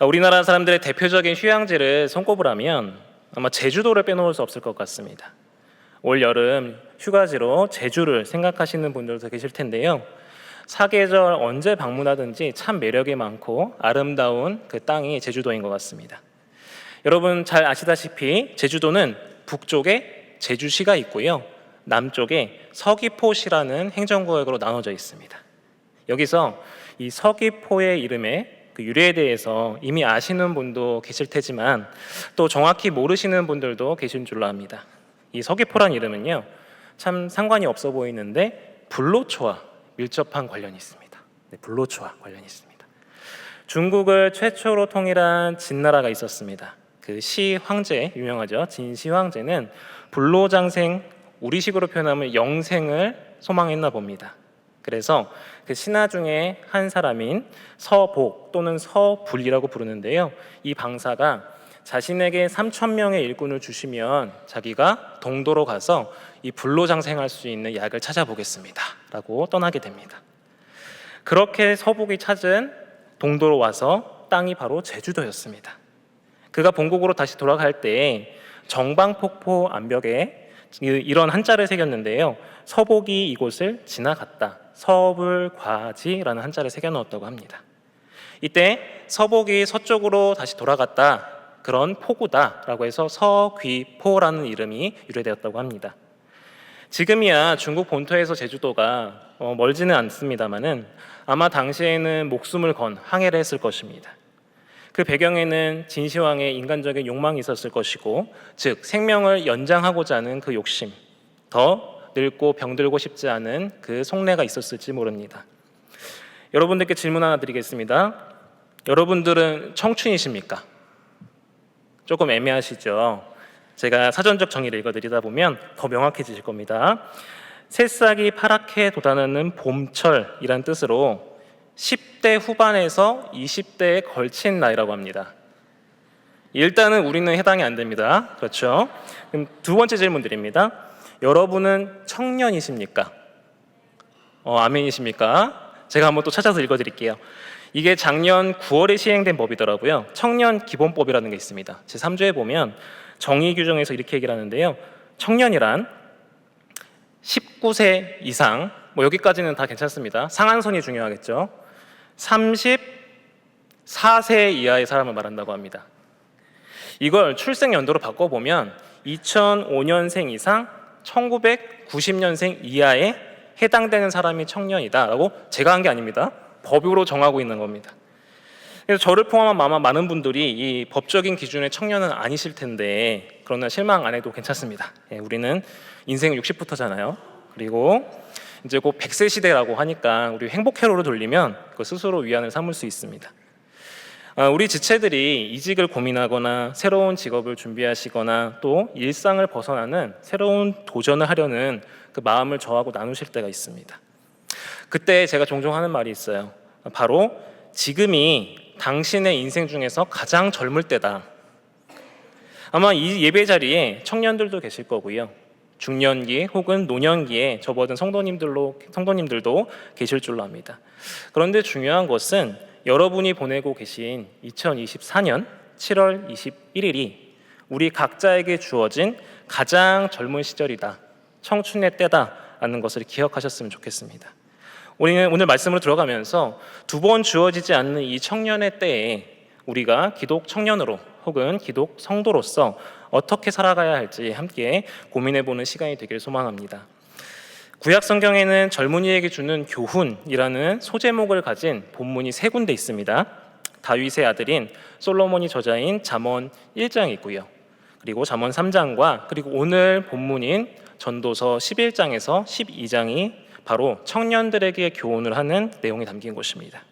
아, 우리나라 사람들의 대표적인 휴양지를 손꼽으라면 아마 제주도를 빼놓을 수 없을 것 같습니다. 올 여름 휴가지로 제주를 생각하시는 분들도 계실 텐데요. 사계절 언제 방문하든지 참 매력이 많고 아름다운 그 땅이 제주도인 것 같습니다. 여러분 잘 아시다시피 제주도는 북쪽에 제주시가 있고요. 남쪽에 서귀포시라는 행정구역으로 나눠져 있습니다. 여기서 이 서귀포의 이름의 그 유래에 대해서 이미 아시는 분도 계실 테지만 또 정확히 모르시는 분들도 계신 줄로 압니다. 이 서귀포란 이름은요 참 상관이 없어 보이는데 불로초와 밀접한 관련이 있습니다. 네, 불로초와 관련이 있습니다. 중국을 최초로 통일한 진나라가 있었습니다. 그 시 황제 유명하죠. 진시 황제는 불로장생 우리식으로 표현하면 영생을 소망했나 봅니다. 그래서 그 신하 중에 한 사람인 서복 또는 서불이라고 부르는데요. 이 방사가 자신에게 3천 명의 일꾼을 주시면 자기가 동도로 가서 이 불로 장생할 수 있는 약을 찾아보겠습니다라고 떠나게 됩니다. 그렇게 서복이 찾은 동도로 와서 땅이 바로 제주도였습니다. 그가 본국으로 다시 돌아갈 때 정방폭포 암벽에 이- 이런 한자를 새겼는데요. 서복이 이곳을 지나갔다. 서불과지라는 한자를 새겨 넣었다고 합니다. 이때 서복이 서쪽으로 다시 돌아갔다. 그런 포구다라고 해서 서귀포라는 이름이 유래되었다고 합니다. 지금이야 중국 본토에서 제주도가 어, 멀지는 않습니다만은 아마 당시에는 목숨을 건 항해를 했을 것입니다. 그 배경에는 진시황의 인간적인 욕망이 있었을 것이고, 즉 생명을 연장하고자 하는 그 욕심, 더 늙고 병들고 싶지 않은 그 속내가 있었을지 모릅니다. 여러분들께 질문 하나 드리겠습니다. 여러분들은 청춘이십니까? 조금 애매하시죠. 제가 사전적 정의를 읽어드리다 보면 더 명확해지실 겁니다. 새싹이 파랗게 돋아나는 봄철이란 뜻으로 10대 후반에서 20대에 걸친 나이라고 합니다. 일단은 우리는 해당이 안 됩니다. 그렇죠? 그럼 두 번째 질문 드립니다. 여러분은 청년이십니까? 어, 아멘이십니까? 제가 한번 또 찾아서 읽어드릴게요. 이게 작년 9월에 시행된 법이더라고요. 청년 기본법이라는 게 있습니다. 제 3조에 보면 정의 규정에서 이렇게 얘기를 하는데요. 청년이란 19세 이상, 뭐 여기까지는 다 괜찮습니다. 상한선이 중요하겠죠. 34세 이하의 사람을 말한다고 합니다. 이걸 출생 연도로 바꿔보면 2005년생 이상, 1990년생 이하에 해당되는 사람이 청년이다라고 제가 한 게 아닙니다. 법으로 정하고 있는 겁니다. 그래서 저를 포함한 아마 많은 분들이 이 법적인 기준의 청년은 아니실 텐데 그러나 실망 안 해도 괜찮습니다. 예, 우리는 인생 60부터잖아요. 그리고 이제 곧 100세 시대라고 하니까 우리 행복 회로로 돌리면 그 스스로 위안을 삼을 수 있습니다. 아, 우리 지체들이 이직을 고민하거나 새로운 직업을 준비하시거나 또 일상을 벗어나는 새로운 도전을 하려는 그 마음을 저하고 나누실 때가 있습니다. 그때 제가 종종 하는 말이 있어요. 바로 지금이 당신의 인생 중에서 가장 젊을 때다. 아마 이 예배 자리에 청년들도 계실 거고요. 중년기 혹은 노년기에 접어든 성도님들로 성도님들도 계실 줄로 압니다. 그런데 중요한 것은 여러분이 보내고 계신 2024년 7월 21일이 우리 각자에게 주어진 가장 젊은 시절이다. 청춘의 때다라는 것을 기억하셨으면 좋겠습니다. 우리는 오늘 말씀으로 들어가면서 두 번 주어지지 않는 이 청년의 때에 우리가 기독 청년으로 혹은 기독 성도로서 어떻게 살아가야 할지 함께 고민해 보는 시간이 되길 소망합니다. 구약 성경에는 젊은이에게 주는 교훈이라는 소제목을 가진 본문이 세 군데 있습니다. 다윗의 아들인 솔로몬이 저자인 잠언 1장이 있고요. 그리고 잠언 3장과 그리고 오늘 본문인 전도서 11장에서 12장이 바로 청년들에게 교훈을 하는 내용이 담긴 곳입니다.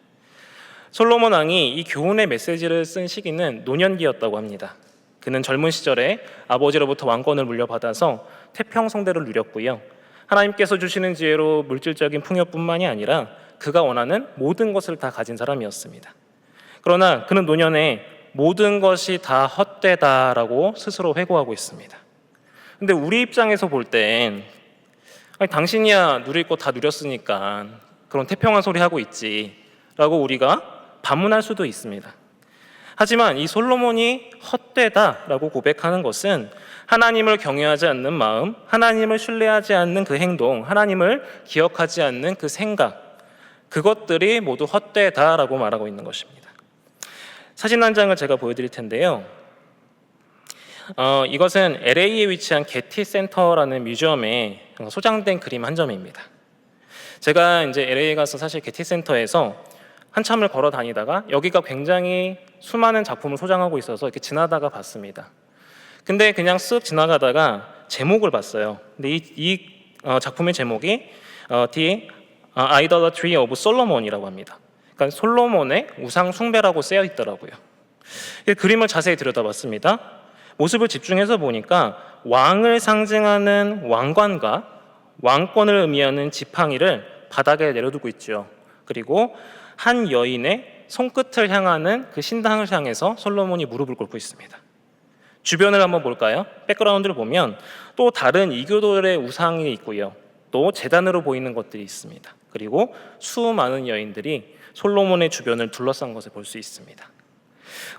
솔로몬 왕이 이 교훈의 메시지를 쓴 시기는 노년기였다고 합니다. 그는 젊은 시절에 아버지로부터 왕권을 물려받아서 태평성대를 누렸고요. 하나님께서 주시는 지혜로 물질적인 풍요뿐만이 아니라 그가 원하는 모든 것을 다 가진 사람이었습니다. 그러나 그는 노년에 모든 것이 다 헛되다라고 스스로 회고하고 있습니다. 근데 우리 입장에서 볼 땐 당신이야 누릴 거 다 누렸으니까 그런 태평한 소리 하고 있지라고 우리가 반문할 수도 있습니다. 하지만 이 솔로몬이 헛되다라고 고백하는 것은 하나님을 경외하지 않는 마음, 하나님을 신뢰하지 않는 그 행동, 하나님을 기억하지 않는 그 생각, 그것들이 모두 헛되다라고 말하고 있는 것입니다. 사진 한 장을 제가 보여드릴 텐데요. 어, 이것은 LA에 위치한 게티 센터라는 뮤지엄에 소장된 그림 한 점입니다. 제가 이제 LA에 가서 사실 게티 센터에서 한참을 걸어 다니다가 여기가 굉장히 수많은 작품을 소장하고 있어서 이렇게 지나다가 봤습니다. 근데 그냥 쓱 지나가다가 제목을 봤어요. 근데 이, 이 어, 작품의 제목이 어, The Idolatry of Solomon이라고 합니다. 그러니까 솔로몬의 우상 숭배라고 쓰여 있더라고요. 이 그림을 자세히 들여다봤습니다. 모습을 집중해서 보니까 왕을 상징하는 왕관과 왕권을 의미하는 지팡이를 바닥에 내려두고 있죠. 그리고 한 여인의 손끝을 향하는 그 신당을 향해서 솔로몬이 무릎을 꿇고 있습니다. 주변을 한번 볼까요? 백그라운드를 보면 또 다른 이교도들의 우상이 있고요. 또 재단으로 보이는 것들이 있습니다. 그리고 수많은 여인들이 솔로몬의 주변을 둘러싼 것을 볼 수 있습니다.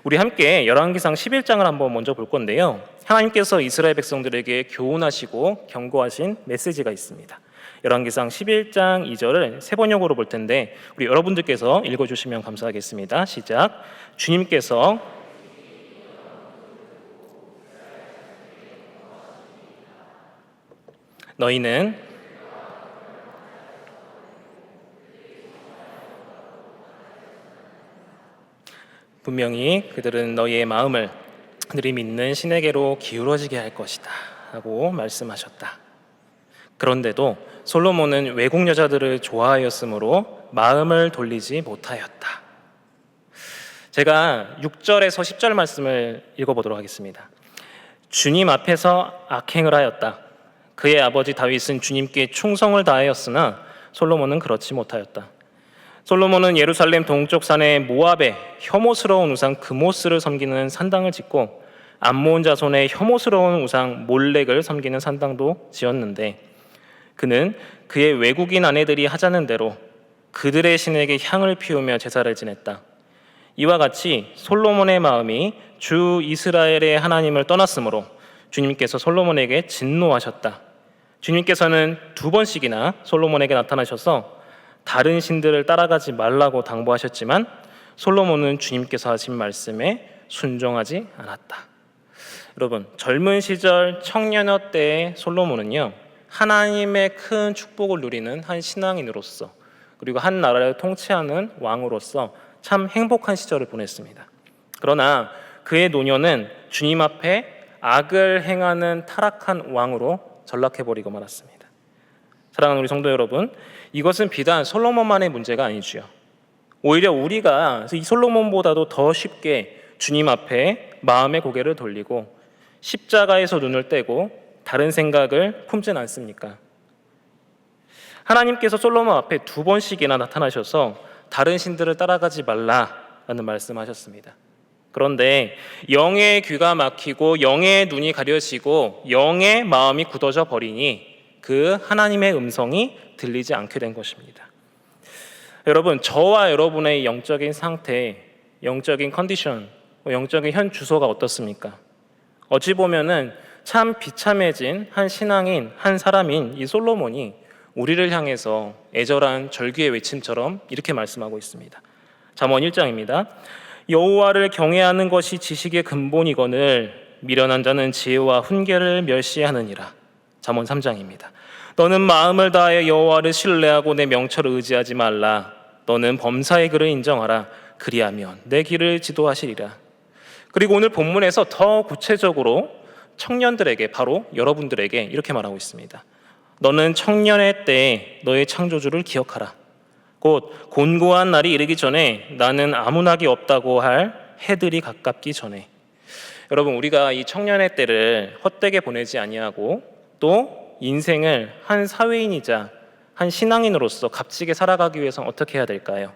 우리 함께 열왕기상 11장을 한번 먼저 볼 건데요. 하나님께서 이스라엘 백성들에게 교훈하시고 경고하신 메시지가 있습니다. 열왕기상 11장 2절을 세 번역으로 볼 텐데 우리 여러분들께서 읽어 주시면 감사하겠습니다. 시작. 주님께서 너희는 분명히 그들은 너희의 마음을 그들이 믿는 신에게로 기울어지게 할 것이다 하고 말씀하셨다. 그런데도 솔로몬은 외국 여자들을 좋아하였으므로 마음을 돌리지 못하였다. 제가 6절에서 10절 말씀을 읽어보도록 하겠습니다. 주님 앞에서 악행을 하였다. 그의 아버지 다윗은 주님께 충성을 다하였으나 솔로몬은 그렇지 못하였다. 솔로몬은 예루살렘 동쪽 산에 모압의 혐오스러운 우상 그모스를 섬기는 산당을 짓고 암몬 자손의 혐오스러운 우상 몰렉을 섬기는 산당도 지었는데 그는 그의 외국인 아내들이 하자는 대로 그들의 신에게 향을 피우며 제사를 지냈다. 이와 같이 솔로몬의 마음이 주 이스라엘의 하나님을 떠났으므로 주님께서 솔로몬에게 진노하셨다. 주님께서는 두 번씩이나 솔로몬에게 나타나셔서 다른 신들을 따라가지 말라고 당부하셨지만 솔로몬은 주님께서 하신 말씀에 순종하지 않았다. 여러분, 젊은 시절 청년여 때의 솔로몬은요, 하나님의 큰 축복을 누리는 한 신앙인으로서 그리고 한 나라를 통치하는 왕으로서 참 행복한 시절을 보냈습니다. 그러나 그의 노년은 주님 앞에 악을 행하는 타락한 왕으로 전락해버리고 말았습니다. 사랑하는 우리 성도 여러분, 이것은 비단 솔로몬만의 문제가 아니지요. 오히려 우리가 이 솔로몬보다도 더 쉽게 주님 앞에 마음의 고개를 돌리고 십자가에서 눈을 떼고 다른 생각을 품진 않습니까? 하나님께서 솔로몬 앞에 두 번씩이나 나타나셔서 다른 신들을 따라가지 말라라는 말씀하셨습니다. 그런데 영의 귀가 막히고 영의 눈이 가려지고 영의 마음이 굳어져 버리니 그 하나님의 음성이 들리지 않게 된 것입니다. 여러분, 저와 여러분의 영적인 상태, 영적인 컨디션, 뭐 영적인 현 주소가 어떻습니까? 어찌 보면은 참 비참해진 한 신앙인, 한 사람인 이 솔로몬이 우리를 향해서 애절한 절규의 외침처럼 이렇게 말씀하고 있습니다. 잠언 1장입니다. 여호와를 경외하는 것이 지식의 근본이거늘 미련한 자는 지혜와 훈계를 멸시하느니라. 잠언 3장입니다. 너는 마음을 다하여 여호와를 신뢰하고 내 명철을 의지하지 말라. 너는 범사의 글을 인정하라. 그리하면 내 길을 지도하시리라. 그리고 오늘 본문에서 더 구체적으로 청년들에게 바로 여러분들에게 이렇게 말하고 있습니다. 너는 청년의 때에 너의 창조주를 기억하라. 곧 곤고한 날이 이르기 전에 나는 아무나기 없다고 할 해들이 가깝기 전에 여러분 우리가 이 청년의 때를 헛되게 보내지 아니하고 또 인생을 한 사회인이자 한 신앙인으로서 값지게 살아가기 위해서 어떻게 해야 될까요?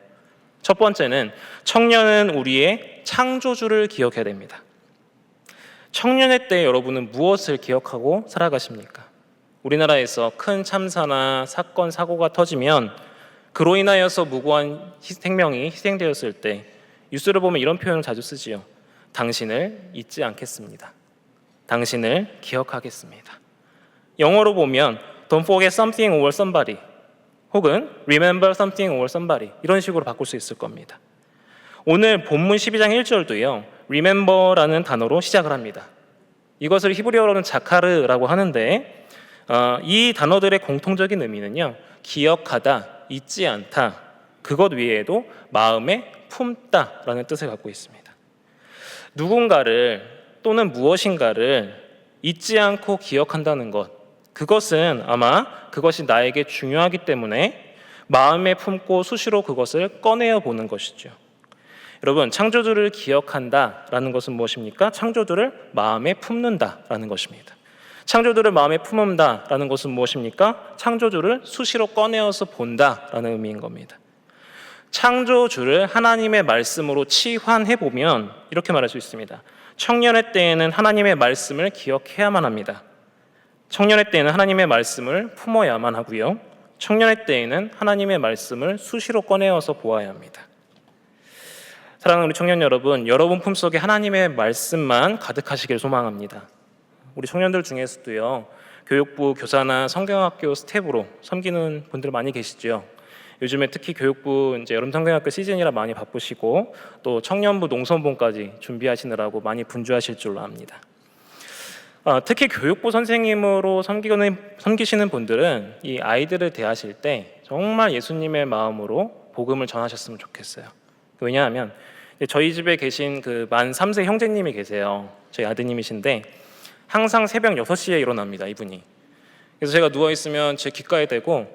첫 번째는 청년은 우리의 창조주를 기억해야 됩니다. 청년의 때 여러분은 무엇을 기억하고 살아가십니까? 우리나라에서 큰 참사나 사건, 사고가 터지면 그로 인하여서 무고한 생명이 희생되었을 때 뉴스를 보면 이런 표현을 자주 쓰지요. 당신을 잊지 않겠습니다. 당신을 기억하겠습니다. 영어로 보면 don't forget something or somebody 혹은 remember something or somebody 이런 식으로 바꿀 수 있을 겁니다. 오늘 본문 12장 1절도요. Remember라는 단어로 시작을 합니다. 이것을 히브리어로는 자카르라고 하는데 어, 이 단어들의 공통적인 의미는요. 기억하다, 잊지 않다, 그것 외에도 마음에 품다라는 뜻을 갖고 있습니다. 누군가를 또는 무엇인가를 잊지 않고 기억한다는 것, 그것은 아마 그것이 나에게 중요하기 때문에 마음에 품고 수시로 그것을 꺼내어 보는 것이죠. 여러분, 창조주를 기억한다라는 것은 무엇입니까? 창조주를 마음에 품는다라는 것입니다. 창조주를 마음에 품는다라는 것은 무엇입니까? 창조주를 수시로 꺼내어서 본다라는 의미인 겁니다. 창조주를 하나님의 말씀으로 치환해 보면 이렇게 말할 수 있습니다. 청년의 때에는 하나님의 말씀을 기억해야만 합니다. 청년의 때에는 하나님의 말씀을 품어야만 하고요. 청년의 때에는 하나님의 말씀을 수시로 꺼내어서 보아야 합니다. 사랑하는 우리 청년 여러분, 여러분 품속에 하나님의 말씀만 가득하시길 소망합니다. 우리 청년들 중에서도요. 교육부 교사나 성경학교 스텝으로 섬기는 분들 많이 계시죠. 요즘에 특히 교육부 이제 여름 성경학교 시즌이라 많이 바쁘시고 또 청년부 농선본까지 준비하시느라고 많이 분주하실 줄로 압니다. 아, 특히 교육부 선생님으로 섬기는, 섬기시는 분들은 이 아이들을 대하실 때 정말 예수님의 마음으로 복음을 전하셨으면 좋겠어요. 왜냐하면 저희 집에 계신 그 만 3세 형제님이 계세요. 저희 아드님이신데 항상 새벽 6시에 일어납니다, 이분이. 그래서 제가 누워 있으면 제 귓가에 대고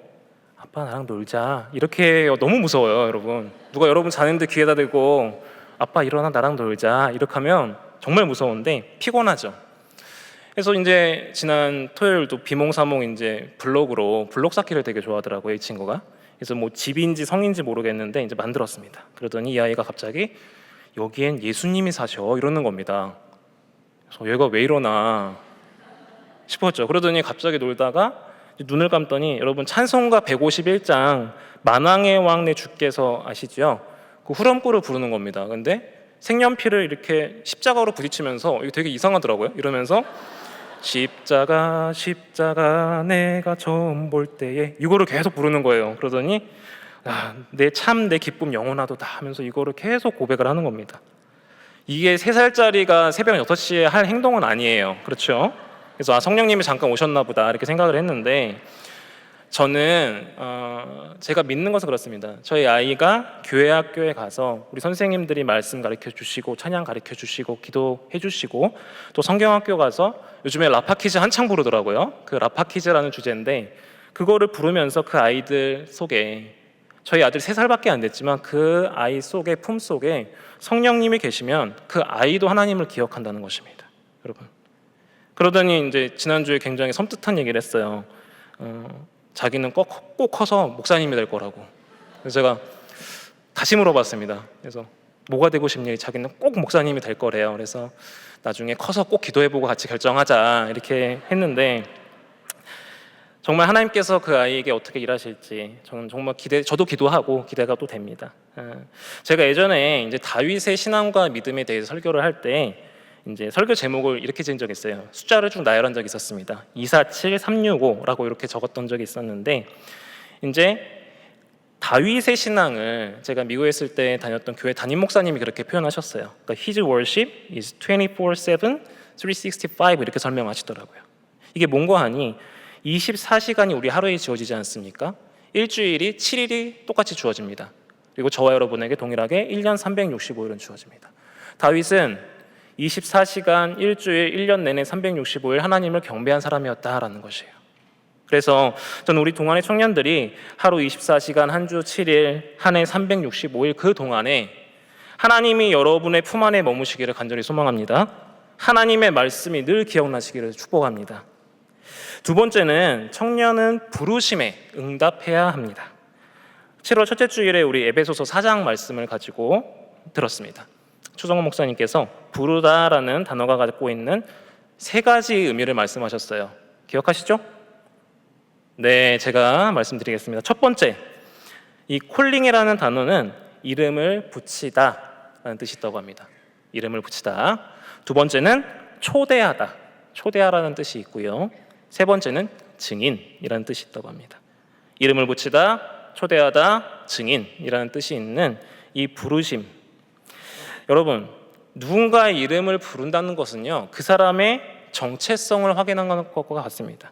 아빠 나랑 놀자. 이렇게 너무 무서워요, 여러분. 누가 여러분 자는데 귀에다 대고 아빠 일어나 나랑 놀자. 이렇게 하면 정말 무서운데 피곤하죠. 그래서 이제 지난 토요일도 비몽사몽 이제 블로그로 블록 쌓기를 되게 좋아하더라고요, 이 친구가. 그래서 뭐 집인지 성인지 모르겠는데 이제 만들었습니다. 그러더니 이 아이가 갑자기 여기엔 예수님이 사셔 이러는 겁니다. 그래서 얘가 왜 이러나 싶었죠. 그러더니 갑자기 놀다가 눈을 감더니 여러분 찬송가 151장 만왕의 왕 내 주께서 아시죠? 그 후렴구를 부르는 겁니다. 근데 색연필을 이렇게 십자가로 부딪히면서 이게 되게 이상하더라고요. 이러면서 십자가 십자가 내가 처음 볼 때에 이거를 계속 부르는 거예요. 그러더니 아, 내참 내 기쁨 영원하도다 하면서 이거를 계속 고백을 하는 겁니다. 이게 세 살짜리가 새벽 6시에 할 행동은 아니에요. 그렇죠? 그래서 아, 성령님이 잠깐 오셨나 보다 이렇게 생각을 했는데 저는 어, 제가 믿는 것은 그렇습니다. 저희 아이가 교회 학교에 가서 우리 선생님들이 말씀 가르쳐 주시고 찬양 가르쳐 주시고 기도해 주시고 또 성경 학교 가서 요즘에 라파키즈 한창 부르더라고요. 그 라파키즈라는 주제인데 그거를 부르면서 그 아이들 속에 저희 아들 세 살밖에 안 됐지만 그 아이 속에 품 속에 성령님이 계시면 그 아이도 하나님을 기억한다는 것입니다. 여러분. 그러더니 이제 지난주에 굉장히 섬뜩한 얘기를 했어요. 어, 자기는 꼭, 꼭 커서 목사님이 될 거라고. 그래서 제가 다시 물어봤습니다. 그래서 뭐가 되고 싶니? 자기는 꼭 목사님이 될 거래요. 그래서 나중에 커서 꼭 기도해보고 같이 결정하자 이렇게 했는데 정말 하나님께서 그 아이에게 어떻게 일하실지 저는 정말 기대, 저도 기도하고 기대가 또 됩니다. 어, 제가 예전에 이제 다윗의 신앙과 믿음에 대해서 설교를 할 때 이제 설교 제목을 이렇게 지은 적이 있어요. 숫자를 쭉 나열한 적이 있었습니다. 247, 365라고 이렇게 적었던 적이 있었는데 이제 다윗의 신앙을 제가 미국에 있을 때 다녔던 교회 담임 목사님이 그렇게 표현하셨어요. 그러니까 His worship is 24/7, 365 이렇게 설명하시더라고요. 이게 뭔가 하니 24시간이 우리 하루에 주어지지 않습니까? 일주일이 7일이 똑같이 주어집니다. 그리고 저와 여러분에게 동일하게 1년 365일은 주어집니다. 다윗은 24시간 일주일 1년 내내 365일 하나님을 경배한 사람이었다라는 것이에요. 그래서 저는 우리 동안의 청년들이 하루 24시간 한 주 7일 한 해 365일 그 동안에 하나님이 여러분의 품 안에 머무시기를 간절히 소망합니다. 하나님의 말씀이 늘 기억나시기를 축복합니다. 두 번째는 청년은 부르심에 응답해야 합니다. 7월 첫째 주일에 우리 에베소서 4장 말씀을 가지고 들었습니다. 추정호 목사님께서 부르다라는 단어가 갖고 있는 세 가지 의미를 말씀하셨어요. 기억하시죠? 네, 제가 말씀드리겠습니다. 첫 번째, 이 콜링이라는 단어는 이름을 붙이다 라는 라는 뜻이 있다고 합니다. 이름을 붙이다. 두 번째는 초대하다. 초대하라는 뜻이 있고요. 세 번째는 증인이라는 뜻이 있다고 합니다. 이름을 붙이다, 초대하다, 증인이라는 뜻이 있는 이 부르심. 여러분, 누군가의 이름을 부른다는 것은요, 그 사람의 정체성을 확인하는 것과 같습니다.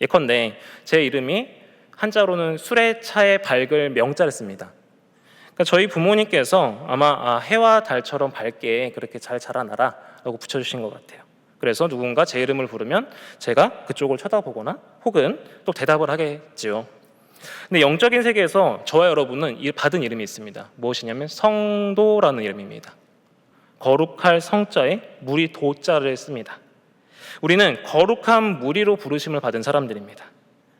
예컨대 제 이름이 한자로는 술에 차에 밝을 명자를 씁니다. 그러니까 저희 부모님께서 아마 아, 해와 달처럼 밝게 그렇게 잘 자라나라 라고 붙여주신 것 같아요. 그래서 누군가 제 이름을 부르면 제가 그쪽을 쳐다보거나 혹은 또 대답을 하겠지요. 근데 영적인 세계에서 저와 여러분은 이 받은 이름이 있습니다. 무엇이냐면 성도라는 이름입니다. 거룩할 성자에 무리 도자를 씁니다. 우리는 거룩한 무리로 부르심을 받은 사람들입니다.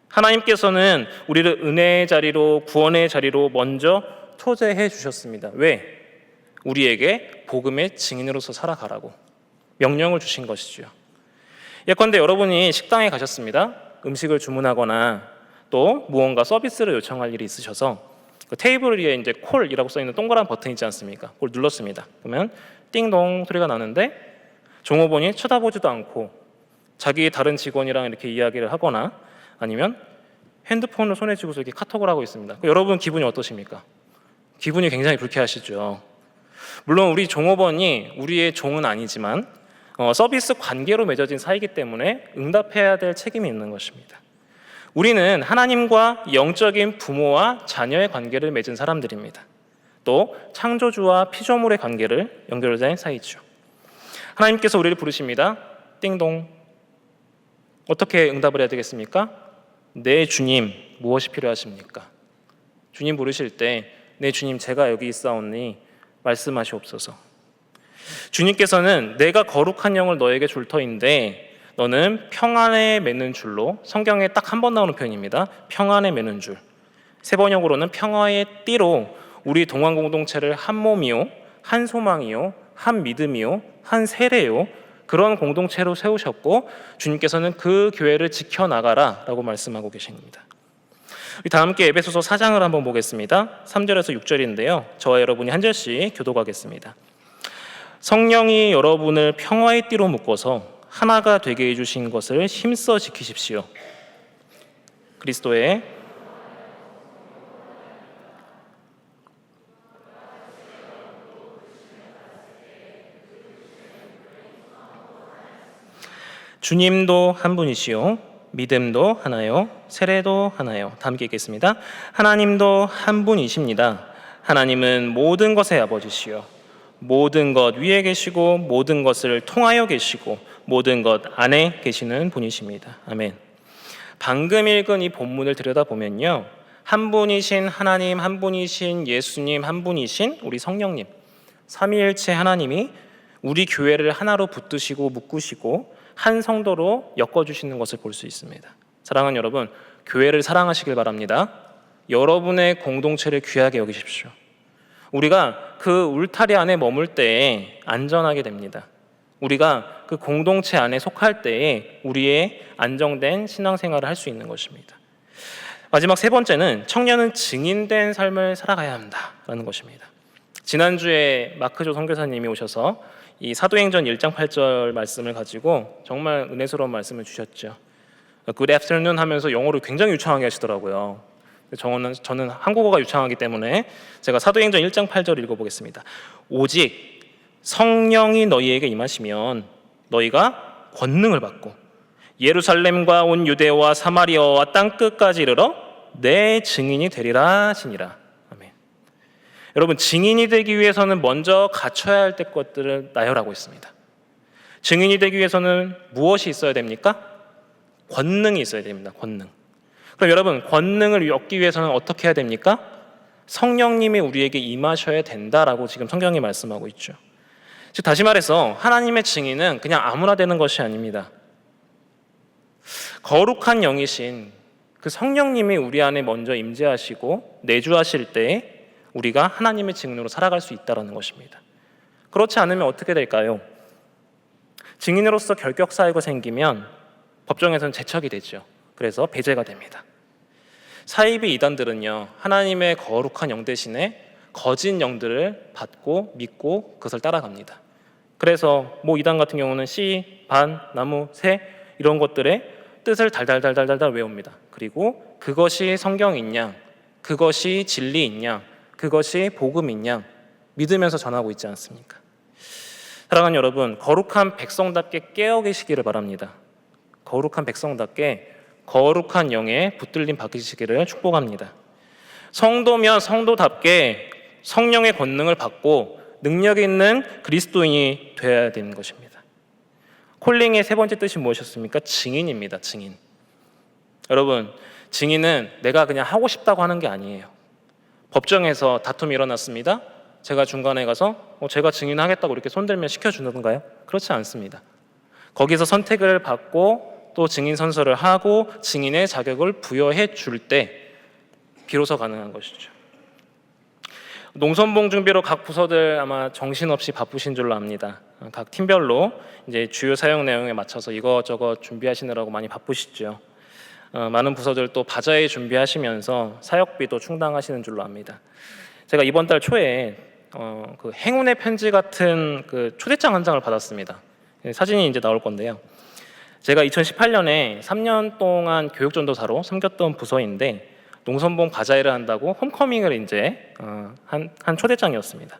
하나님께서는 우리를 은혜의 자리로 구원의 자리로 먼저 초대해 주셨습니다. 왜? 우리에게 복음의 증인으로서 살아가라고 명령을 주신 것이죠. 예컨대 여러분이 식당에 가셨습니다. 음식을 주문하거나 또 무언가 서비스를 요청할 일이 있으셔서 그 테이블 위에 이제 콜이라고 써 있는 동그란 버튼 있지 않습니까? 그걸 눌렀습니다. 그러면 띵동 소리가 나는데 종업원이 쳐다보지도 않고 자기 다른 직원이랑 이렇게 이야기를 하거나 아니면 핸드폰을 손에 쥐고서 이렇게 카톡을 하고 있습니다. 그럼 여러분 기분이 어떠십니까? 기분이 굉장히 불쾌하시죠. 물론 우리 종업원이 우리의 종은 아니지만 어, 서비스 관계로 맺어진 사이기 때문에 응답해야 될 책임이 있는 것입니다. 우리는 하나님과 영적인 부모와 자녀의 관계를 맺은 사람들입니다. 또 창조주와 피조물의 관계를 연결된 사이죠. 하나님께서 우리를 부르십니다. 띵동. 어떻게 응답을 해야 되겠습니까? 내 주님 무엇이 필요하십니까? 주님 부르실 때내 주님 제가 여기 있사오니 말씀하시옵소서. 주님께서는 내가 거룩한 영을 너에게 줄 터인데 너는 평안에 매는 줄로 성경에 딱 한 번 나오는 표현입니다. 평안에 매는 줄. 세 번역으로는 평화의 띠로 우리 동안 공동체를 한 몸이요, 한 소망이요, 한 믿음이요, 한 세례요. 그런 공동체로 세우셨고 주님께서는 그 교회를 지켜 나가라라고 말씀하고 계십니다. 우리 다 함께 에베소서 4장을 한번 보겠습니다. 3절에서 6절인데요. 저와 여러분이 한 절씩 교도하겠습니다. 성령이 여러분을 평화의 띠로 묶어서 하나가 되게 해주신 것을 힘써 지키십시오. 그리스도의 주님도 한 분이시요. 믿음도 하나요? 세례도 하나요? 다 함께 읽겠습니다. 하나님도 한 분이십니다. 하나님은 모든 것의 아버지시요 모든 것 위에 계시고 모든 것을 통하여 계시고 모든 것 안에 계시는 분이십니다 아멘 방금 읽은 이 본문을 들여다보면요 한 분이신 하나님 한 분이신 예수님 한 분이신 우리 성령님 삼위일체 하나님이 우리 교회를 하나로 붙드시고 묶으시고 한 성도로 엮어 주시는 것을 볼 수 있습니다. 사랑하는 여러분, 교회를 사랑하시길 바랍니다. 여러분의 공동체를 귀하게 여기십시오. 우리가 그 울타리 안에 머물 때에 안전하게 됩니다. 우리가 그 공동체 안에 속할 때에 우리의 안정된 신앙생활을 할 수 있는 것입니다. 마지막 세 번째는 청년은 증인된 삶을 살아가야 한다라는 것입니다. 지난주에 마크조 선교사님이 오셔서 이 사도행전 1장 8절 말씀을 가지고 정말 은혜스러운 말씀을 주셨죠. Good afternoon 하면서 영어를 굉장히 유창하게 하시더라고요. 저는, 저는 한국어가 유창하기 때문에 제가 사도행전 1장 8절 읽어보겠습니다. 오직 성령이 너희에게 임하시면 너희가 권능을 받고 예루살렘과 온 유대와 사마리아와 땅 끝까지 이르러 내 증인이 되리라 하시니라. 여러분 증인이 되기 위해서는 먼저 갖춰야 할 것들을 나열하고 있습니다. 증인이 되기 위해서는 무엇이 있어야 됩니까? 권능이 있어야 됩니다. 권능. 그럼 여러분 권능을 얻기 위해서는 어떻게 해야 됩니까? 성령님이 우리에게 임하셔야 된다라고 지금 성경이 말씀하고 있죠. 즉 다시 말해서 하나님의 증인은 그냥 아무나 되는 것이 아닙니다. 거룩한 영이신 그 성령님이 우리 안에 먼저 임재하시고 내주하실 때 우리가 하나님의 증인으로 살아갈 수 있다는 것입니다. 그렇지 않으면 어떻게 될까요? 증인으로서 결격 사유가 생기면 법정에서는 제척이 되죠. 그래서 배제가 됩니다. 사이비 이단들은요 하나님의 거룩한 영 대신에 거짓 영들을 받고 믿고 그것을 따라갑니다. 그래서 뭐 이단 같은 경우는 씨, 반, 나무, 새 이런 것들의 뜻을 달달달달달달 외웁니다. 그리고 그것이 성경인 양, 그것이 진리인 양, 그것이 복음인 양 믿으면서 전하고 있지 않습니까? 사랑하는 여러분, 거룩한 백성답게 깨어 계시기를 바랍니다. 거룩한 백성답게 거룩한 영에 붙들림 받으시기를 축복합니다. 성도면 성도답게 성령의 권능을 받고 능력 있는 그리스도인이 되어야 되는 것입니다. 콜링의 세 번째 뜻이 무엇이었습니까? 증인입니다. 증인. 여러분, 증인은 내가 그냥 하고 싶다고 하는 게 아니에요. 법정에서 다툼이 일어났습니다. 제가 중간에 가서 어, 제가 증인하겠다고 이렇게 손들면 시켜주는가요? 그렇지 않습니다. 거기서 선택을 받고 또 증인 선서를 하고 증인의 자격을 부여해 줄 때 비로소 가능한 것이죠. 농선봉 준비로 각 부서들 아마 정신없이 바쁘신 줄로 압니다. 각 팀별로 이제 주요 사용 내용에 맞춰서 이것저것 준비하시느라고 많이 바쁘시죠. 어, 많은 부서들 또 바자회 준비하시면서 사역비도 충당하시는 줄로 압니다. 제가 이번 달 초에 어, 그 행운의 편지 같은 그 초대장 한 장을 받았습니다. 예, 사진이 이제 나올 건데요. 제가 2018년에 3년 동안 교육 전도사로 섬겼던 부서인데 농선봉 바자회를 한다고 홈커밍을 이제 어, 한, 한 초대장이었습니다.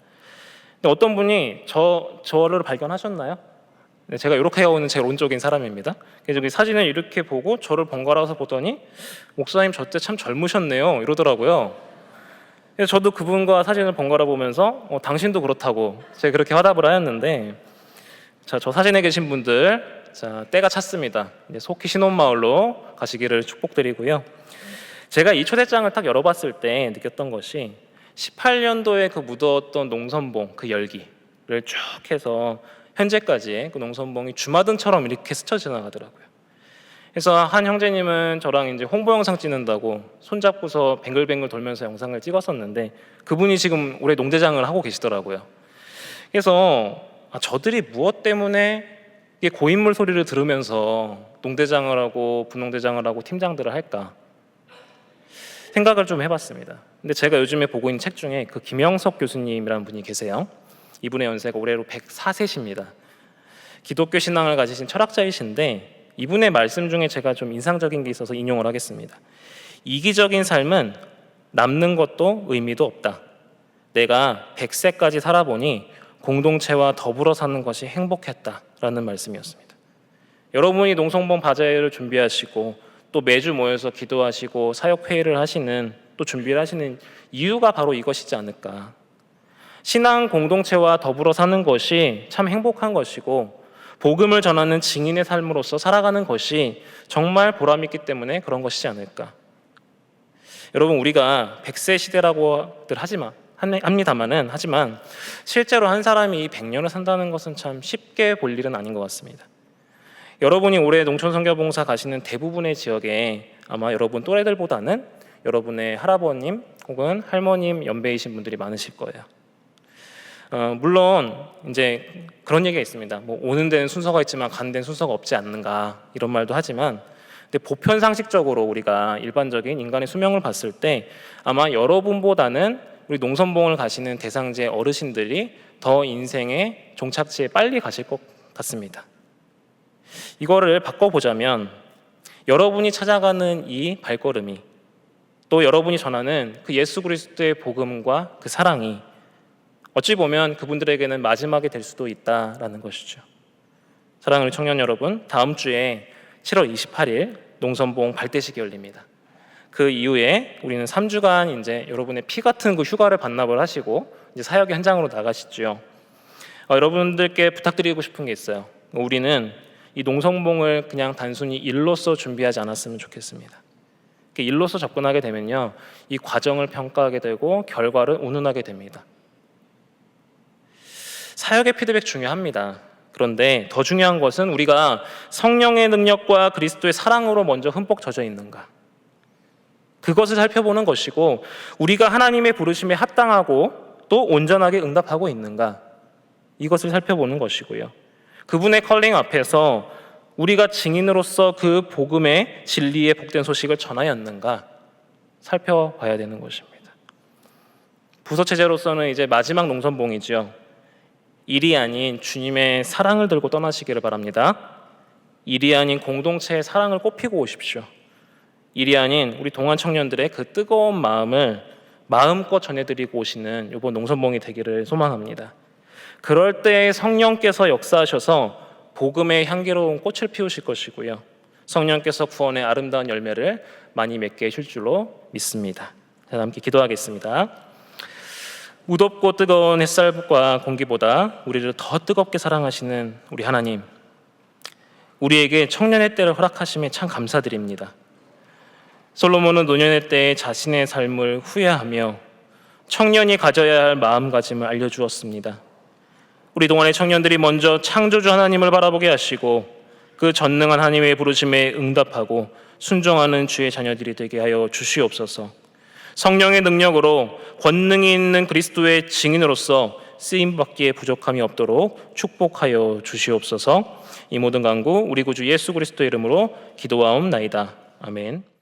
근데 어떤 분이 저 저를 발견하셨나요? 네, 제가 이렇게 있는 제 오른쪽인 사람입니다. 그래서 이 사진을 이렇게 보고 저를 번갈아서 보더니 목사님 저때 참 젊으셨네요 이러더라고요. 그래서 저도 그분과 사진을 번갈아 보면서 어, 당신도 그렇다고 제가 그렇게 화답을 하였는데 자, 저 사진에 계신 분들 자, 때가 찼습니다. 이제 속히 신혼마을로 가시기를 축복드리고요. 제가 이 초대장을 딱 열어봤을 때 느꼈던 것이 18년도에 그 묻어왔던 농선봉 그 열기를 쭉 해서 현재까지 그 농선봉이 주마등처럼 이렇게 스쳐 지나가더라고요. 그래서 한 형제님은 저랑 이제 홍보 영상 찍는다고 손잡고서 뱅글뱅글 돌면서 영상을 찍었었는데 그분이 지금 올해 농대장을 하고 계시더라고요. 그래서 아, 저들이 무엇 때문에 이게 고인물 소리를 들으면서 농대장을 하고 분농대장을 하고 팀장들을 할까 생각을 좀 해봤습니다. 근데 제가 요즘에 보고 있는 책 중에 그 김영석 교수님이라는 분이 계세요. 이분의 연세가 올해로 104세십니다. 기독교 신앙을 가지신 철학자이신데 이분의 말씀 중에 제가 좀 인상적인 게 있어서 인용을 하겠습니다. 이기적인 삶은 남는 것도 의미도 없다. 내가 100세까지 살아보니 공동체와 더불어 사는 것이 행복했다 라는 말씀이었습니다. 여러분이 농성봉 바자회를 준비하시고 또 매주 모여서 기도하시고 사역 회의를 하시는 또 준비를 하시는 이유가 바로 이것이지 않을까. 신앙 공동체와 더불어 사는 것이 참 행복한 것이고 복음을 전하는 증인의 삶으로서 살아가는 것이 정말 보람 있기 때문에 그런 것이지 않을까. 여러분 우리가 100세 시대라고들 하지만 합니다만은 하지만 실제로 한 사람이 100년을 산다는 것은 참 쉽게 볼 일은 아닌 것 같습니다. 여러분이 올해 농촌 선교봉사 가시는 대부분의 지역에 아마 여러분 또래들보다는 여러분의 할아버님 혹은 할머님 연배이신 분들이 많으실 거예요. 어, 물론 이제 그런 얘기가 있습니다. 뭐 오는 데는 순서가 있지만 가는 데는 순서가 없지 않는가 이런 말도 하지만 근데 보편 상식적으로 우리가 일반적인 인간의 수명을 봤을 때 아마 여러분보다는 우리 농선봉을 가시는 대상제 어르신들이 더 인생의 종착지에 빨리 가실 것 같습니다. 이거를 바꿔보자면 여러분이 찾아가는 이 발걸음이 또 여러분이 전하는 그 예수 그리스도의 복음과 그 사랑이 어찌 보면 그분들에게는 마지막이 될 수도 있다라는 것이죠. 사랑하는 청년 여러분, 다음 주에 7월 28일 농선봉 발대식이 열립니다. 그 이후에 우리는 3주간 이제 여러분의 피 같은 그 휴가를 반납을 하시고 이제 사역의 현장으로 나가시죠. 어, 여러분들께 부탁드리고 싶은 게 있어요. 우리는 이 농성봉을 그냥 단순히 일로서 준비하지 않았으면 좋겠습니다. 일로서 접근하게 되면요, 이 과정을 평가하게 되고 결과를 운운하게 됩니다. 사역의 피드백 중요합니다. 그런데 더 중요한 것은 우리가 성령의 능력과 그리스도의 사랑으로 먼저 흠뻑 젖어 있는가. 그것을 살펴보는 것이고 우리가 하나님의 부르심에 합당하고 또 온전하게 응답하고 있는가. 이것을 살펴보는 것이고요. 그분의 컬링 앞에서 우리가 증인으로서 그 복음의 진리의 복된 소식을 전하였는가 살펴봐야 되는 것입니다. 부서 체제로서는 이제 마지막 농선봉이지요. 일이 아닌 주님의 사랑을 들고 떠나시기를 바랍니다. 일이 아닌 공동체의 사랑을 꽃피고 오십시오. 일이 아닌 우리 동안 청년들의 그 뜨거운 마음을 마음껏 전해드리고 오시는 이번 농선봉이 되기를 소망합니다. 그럴 때 성령께서 역사하셔서 복음의 향기로운 꽃을 피우실 것이고요. 성령께서 구원의 아름다운 열매를 많이 맺게 하실 줄로 믿습니다. 자, 함께 기도하겠습니다. 무덥고 뜨거운 햇살과 공기보다 우리를 더 뜨겁게 사랑하시는 우리 하나님, 우리에게 청년의 때를 허락하심에 참 감사드립니다. 솔로몬은 노년의 때에 자신의 삶을 후회하며 청년이 가져야 할 마음가짐을 알려주었습니다. 우리 동안의 청년들이 먼저 창조주 하나님을 바라보게 하시고 그 전능한 하나님의 부르심에 응답하고 순종하는 주의 자녀들이 되게 하여 주시옵소서. 성령의 능력으로 권능이 있는 그리스도의 증인으로서 쓰임 받기에 부족함이 없도록 축복하여 주시옵소서. 이 모든 간구 우리 구주 예수 그리스도 이름으로 기도하옵나이다. 아멘.